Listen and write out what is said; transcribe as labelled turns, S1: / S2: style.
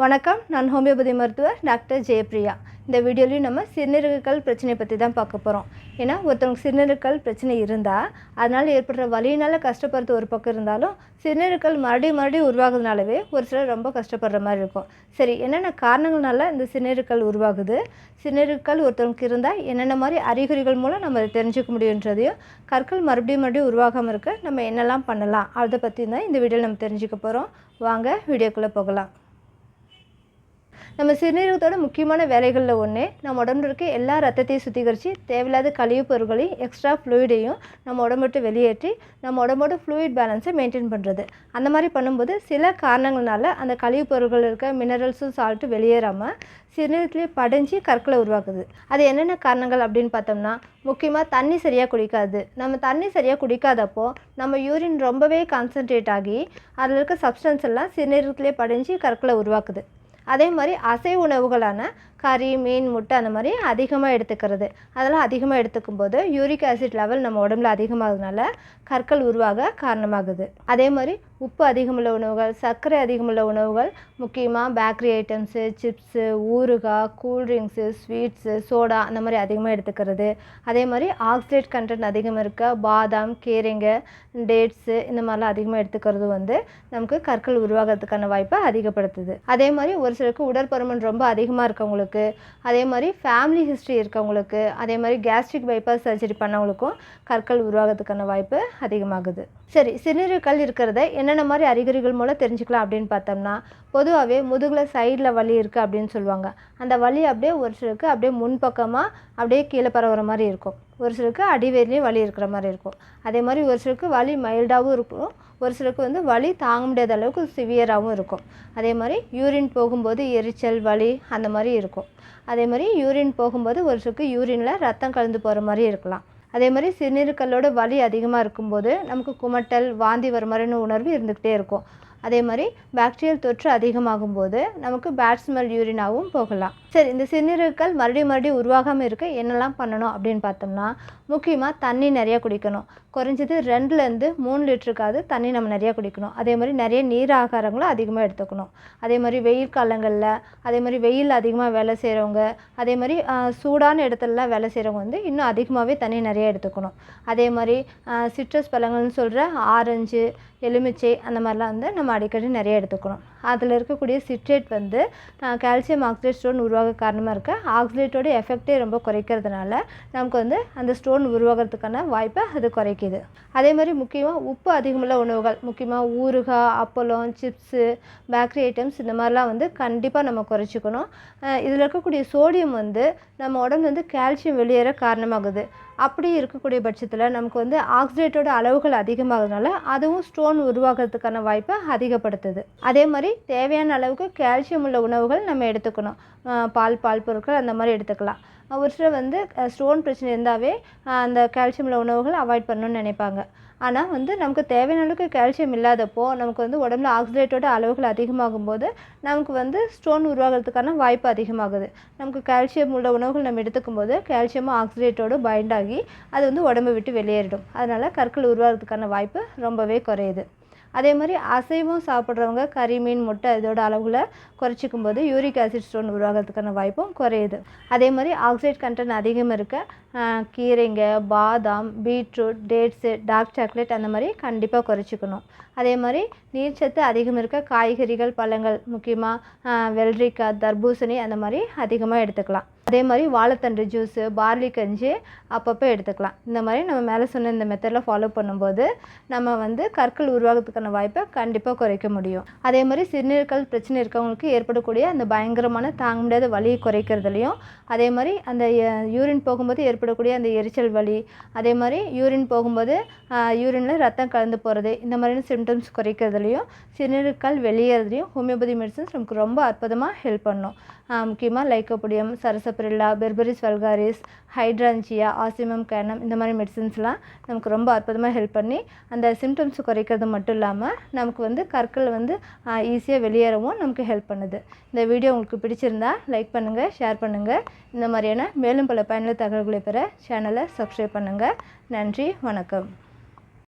S1: வணக்கம் நான் ஹோமியோபதி மருத்துவர் டாக்டர் ஜெயப்ரியா இந்த வீடியோலையும் நம்ம சிறுநீரகக்கல் பிரச்சனை பற்றி தான் பார்க்க போகிறோம் ஏன்னா ஒருத்தவங்க சிறுநீரகக்கல் பிரச்சனை இருந்தால் அதனால் ஏற்படுற வலியினால் கஷ்டப்படுறது ஒரு பக்கம் இருந்தாலும் சிறுநீரகக்கல் மறுபடியும் மறுபடியும் உருவாகுதுனாலவே ஒரு சிலர் ரொம்ப கஷ்டப்படுற மாதிரி இருக்கும். சரி என்னென்ன காரணங்கள்னால இந்த சிறுநீரகக்கல் உருவாகுது? சிறுநீரகக்கல் ஒருத்தவங்களுக்கு இருந்தால் என்னென்ன மாதிரி அறிகுறிகள் மூலம் நம்ம அதை தெரிஞ்சுக்க முடியுன்றதையும் கற்கள் மறுபடியும் மறுபடியும் உருவாகாமல் இருக்க நம்ம என்னெல்லாம் பண்ணலாம் அதை பற்றி தான் இந்த வீடியோவில் நம்ம தெரிஞ்சுக்க போகிறோம் வாங்க வீடியோக்குள்ளே போகலாம். நம்ம சிறுநீரகத்தோட முக்கியமான வேலைகளில் ஒன்று நம்ம உடம்புல இருக்க எல்லா ரத்தத்தையும் சுத்திகரித்து தேவையில்லாத கழிவு பொருட்களையும் எக்ஸ்ட்ரா ஃப்ளூயிடையும் நம்ம உடம்பு விட்டு வெளியேற்றி நம்ம உடம்போட ஃப்ளூயிட் பேலன்ஸை மெயின்டைன் பண்ணுறது அந்த மாதிரி பண்ணும்போது சில காரணங்களால அந்த கழிவுப் பொருட்கள் இருக்க மினரல்ஸும் சால்ட்டும் வெளியேறாமல் சிறுநீரகத்திலே படைஞ்சு கற்களை உருவாக்குது. அது என்னென்ன காரணங்கள் அப்படின்னு பார்த்தோம்னா முக்கியமாக தண்ணி சரியாக குடிக்காது. நம்ம தண்ணி சரியாக குடிக்காதப்போ நம்ம யூரின் ரொம்பவே கான்சன்ட்ரேட் ஆகி அதில் இருக்க சப்ஸ்டன்ஸ் எல்லாம் சிறுநீரகத்திலே படைஞ்சு கற்களை உருவாக்குது. அதே மாதிரி அசைவ உணவுகளான கறி மீன் முட்டை அந்த மாதிரி அதிகமாக எடுத்துக்கிறது. அதெல்லாம் அதிகமாக எடுத்துக்கும் போது யூரிக் ஆசிட் லெவல் நம்ம உடம்புல அதிகமாகிறதுனால கற்கள் உருவாக காரணமாகுது. அதே மாதிரி உப்பு அதிகமுள்ள உணவுகள் சர்க்கரை அதிகமுள்ள உணவுகள் முக்கியமாக பேக்கரி ஐட்டம்ஸு சிப்ஸு ஊறுகாய் கூல்ட்ரிங்க்ஸு ஸ்வீட்ஸு சோடா அந்த மாதிரி அதிகமாக எடுத்துக்கிறது. அதே மாதிரி ஆக்சிடேட் கண்டென்ட் அதிகமாக இருக்க பாதாம் கீரைங்க டேட்ஸு இந்த மாதிரிலாம் அதிகமாக எடுத்துக்கிறது வந்து நமக்கு கற்கள் உருவாகிறதுக்கான வாய்ப்பை அதிகப்படுத்துது. அதே மாதிரி ஒரு சிலருக்கு உடற்பருமன் ரொம்ப அதிகமாக இருக்கவங்களுக்கு அதே மாதிரி ஃபேமிலி ஹிஸ்ட்ரி இருக்கவங்களுக்கு அதே மாதிரி கேஸ்ட்ரிக் பைபாஸ் சர்ஜரி பண்ணவங்களுக்கும் கற்கள் உருவாகிறதுக்கான வாய்ப்பு அதிகமாகுது. சரி சிறுநீரகக்கல் இருக்கிறத என்னென்ன மாதிரி அறிகுறிகள் மூலம் தெரிஞ்சுக்கலாம் அப்படின்னு பார்த்தோம்னா பொதுவாகவே முதுகில் சைடில் வலி இருக்குது அப்படின்னு சொல்லுவாங்க. அந்த வலி அப்படியே ஒரு சிலருக்கு அப்படியே முன்பக்கமாக அப்படியே கீழே பரவுற மாதிரி இருக்கும். ஒரு சிலருக்கு அடிவேர்லேயும் வலி இருக்கிற மாதிரி இருக்கும். அதே மாதிரி ஒரு சிலருக்கு வலி மைல்டாகவும் இருக்கும். ஒரு சிலருக்கு வந்து வலி தாங்க முடியாத அளவுக்கு சிவியராகவும் இருக்கும். அதே மாதிரி யூரின் போகும்போது எரிச்சல் வலி அந்த மாதிரி இருக்கும். அதே மாதிரி யூரின் போகும்போது ஒரு சிலருக்கு யூரினில் ரத்தம் கலந்து போகிற மாதிரி இருக்கலாம். அதே மாதிரி சிறுநீருக்கல்லோட வலி அதிகமாக இருக்கும்போது நமக்கு குமட்டல் வாந்தி வர மாதிரின்னு உணர்வு இருந்துக்கிட்டே இருக்கும். அதே மாதிரி பாக்டீரியல் தொற்று அதிகமாகும் போது நமக்கு பேட் ஸ்மெல் யூரினாவும் போகலாம். சரி இந்த சிறுநீரகங்கள் மறுபடியும் மறுபடியும் உருவாகாமல் இருக்க என்னெல்லாம் பண்ணணும் அப்படின்னு பார்த்தோம்னா முக்கியமாக தண்ணி நிறையா குடிக்கணும். குறைஞ்சது ரெண்டுலேருந்து மூணு லிட்டருக்காவது தண்ணி நம்ம நிறையா குடிக்கணும். அதே மாதிரி நிறைய நீர் ஆகாரங்களும் அதிகமாக எடுத்துக்கணும். அதே மாதிரி வெயில் காலங்களில் அதே மாதிரி வெயில் அதிகமாக வேலை செய்கிறவங்க அதே மாதிரி சூடான இடத்துலலாம் வேலை செய்கிறவங்க வந்து இன்னும் அதிகமாகவே தண்ணி நிறைய எடுத்துக்கணும். அதே மாதிரி சிட்ரஸ் பழங்கள்னு சொல்கிற ஆரஞ்சு எலுமிச்சை அந்த மாதிரிலாம் வந்து நம்ம அடிக்கடி நிறைய எடுத்துக்கணும். அதில் இருக்கக்கூடிய சிட்ரேட் வந்து கால்சியம் ஆக்சிலேட் ஸ்டோன் உருவாக காரணமாக இருக்க. ஆக்சிலேட்டோட எஃபெக்டே ரொம்ப குறைக்கிறதுனால நமக்கு வந்து அந்த ஸ்டோன் உருவாகிறதுக்கான வாய்ப்பை அது குறைக்குது. அதே மாதிரி முக்கியமாக உப்பு அதிகமுள்ள உணவுகள் முக்கியமாக ஊறுகாய் அப்பளம் சிப்ஸு பேக்கரி ஐட்டம்ஸ் இந்த மாதிரிலாம் வந்து கண்டிப்பாக நம்ம குறைச்சிக்கணும். இதில் இருக்கக்கூடிய சோடியம் வந்து நம்ம உடம்பு வந்து கால்சியம் வெளியேற காரணமாகுது. அப்படி இருக்கக்கூடிய பட்சத்தில் நமக்கு வந்து ஆக்சிடேட்டோட அளவுகள் அதிகமாகிறதுனால அதுவும் ஸ்டோன் உருவாகிறதுக்கான வாய்ப்பை அதிகப்படுத்துது. அதே மாதிரி தேவையான அளவுக்கு கால்சியம் உள்ள உணவுகள் நம்ம எடுத்துக்கணும். பால் பால் பொருட்கள் அந்த மாதிரி எடுத்துக்கலாம். ஒரு சிலர் வந்து ஸ்டோன் பிரச்சனை இருந்தாவே அந்த கால்சியம் உள்ள உணவுகள் அவாய்ட் பண்ணணும்னு நினைப்பாங்க. ஆனால் வந்து நமக்கு தேவையான அளவுக்கு கால்சியம் இல்லாதப்போ நமக்கு வந்து உடம்புல ஆக்சிடேட்டோட அளவுகள் அதிகமாகும் போது நமக்கு வந்து ஸ்டோன் உருவாகிறதுக்கான வாய்ப்பு அதிகமாகுது. நமக்கு கால்சியம் உள்ள உணவுகள் நம்ம எடுத்துக்கும் போது கால்சியமும் ஆக்சிடேட்டோடு பைண்ட் ஆகி அது வந்து உடம்பை விட்டு வெளியேறிடும். அதனால் கற்கள் உருவாகிறதுக்கான வாய்ப்பு ரொம்பவே குறையுது. அதே மாதிரி அசைவம் சாப்பிட்றவங்க கறி மீன் முட்டை இதோட அளவில் குறைச்சிக்கும் போது யூரிக் ஆசிட் ஸ்டோன் உருவாகிறதுக்கான வாய்ப்பும் குறையுது. அதே மாதிரி ஆக்சைட் கண்டென்ட் அதிகம் இருக்க கீரைங்க பாதாம் பீட்ரூட் டேட்ஸு டார்க் சாக்லேட் அந்த மாதிரி கண்டிப்பாக குறைச்சிக்கணும். அதே மாதிரி நீர்ச்சத்து அதிகம் இருக்க காய்கறிகள் பழங்கள் முக்கியமாக வெள்ளரிக்காய் தர்பூசணி அந்த மாதிரி அதிகமாக எடுத்துக்கலாம். அதே மாதிரி வாழைத்தண்டு ஜூஸு பார்லி கஞ்சி அப்பப்போ எடுத்துக்கலாம். இந்த மாதிரி நம்ம மேலே சொன்ன இந்த மெத்தடில் ஃபாலோ பண்ணும்போது நம்ம வந்து கற்கள் உருவாகிறதுக்கான வாய்ப்பை கண்டிப்பாக குறைக்க முடியும். அதே மாதிரி சிறுநீர்கள் பிரச்சனை இருக்கவங்களுக்கு ஏற்படக்கூடிய அந்த பயங்கரமான தாங்க முடியாத வலியை குறைக்கிறதுலையும் அதே மாதிரி அந்த யூரின் போகும்போது ஏற்படக்கூடிய அந்த எரிச்சல் வலி அதே மாதிரி யூரின் போகும்போது யூரினில் ரத்தம் கலந்து போகிறது இந்த மாதிரியான சிம்டம்ஸ் குறைக்கிறதுலையும் சிறுநீர்கள் வெளியேறதுலையும் ஹோமியோபதி மெடிசன்ஸ் நமக்கு ரொம்ப அற்புதமாக ஹெல்ப் பண்ணும். முக்கியமாக லைக்கோபுடியம் சரசப்பிரில்லா பெர்பரிஸ் வல்காரிஸ் ஹைட்ரான்ஜியா ஆசிமம் கேனம் இந்த மாதிரி மெடிசன்ஸ்லாம் நமக்கு ரொம்ப அற்புதமாக ஹெல்ப் பண்ணி அந்த சிம்டம்ஸ் குறைக்கிறது மட்டும் இல்லாமல் நமக்கு வந்து கற்கள் வந்து ஈஸியாக வெளியேறவும் நமக்கு ஹெல்ப் பண்ணுது. இந்த வீடியோ உங்களுக்கு பிடிச்சிருந்தா லைக் பண்ணுங்கள் ஷேர் பண்ணுங்கள் இந்த மாதிரியான மேலும் பல பயனுள்ள தகவல்களை பெற சேனலை சப்ஸ்கிரைப் பண்ணுங்கள் நன்றி வணக்கம்.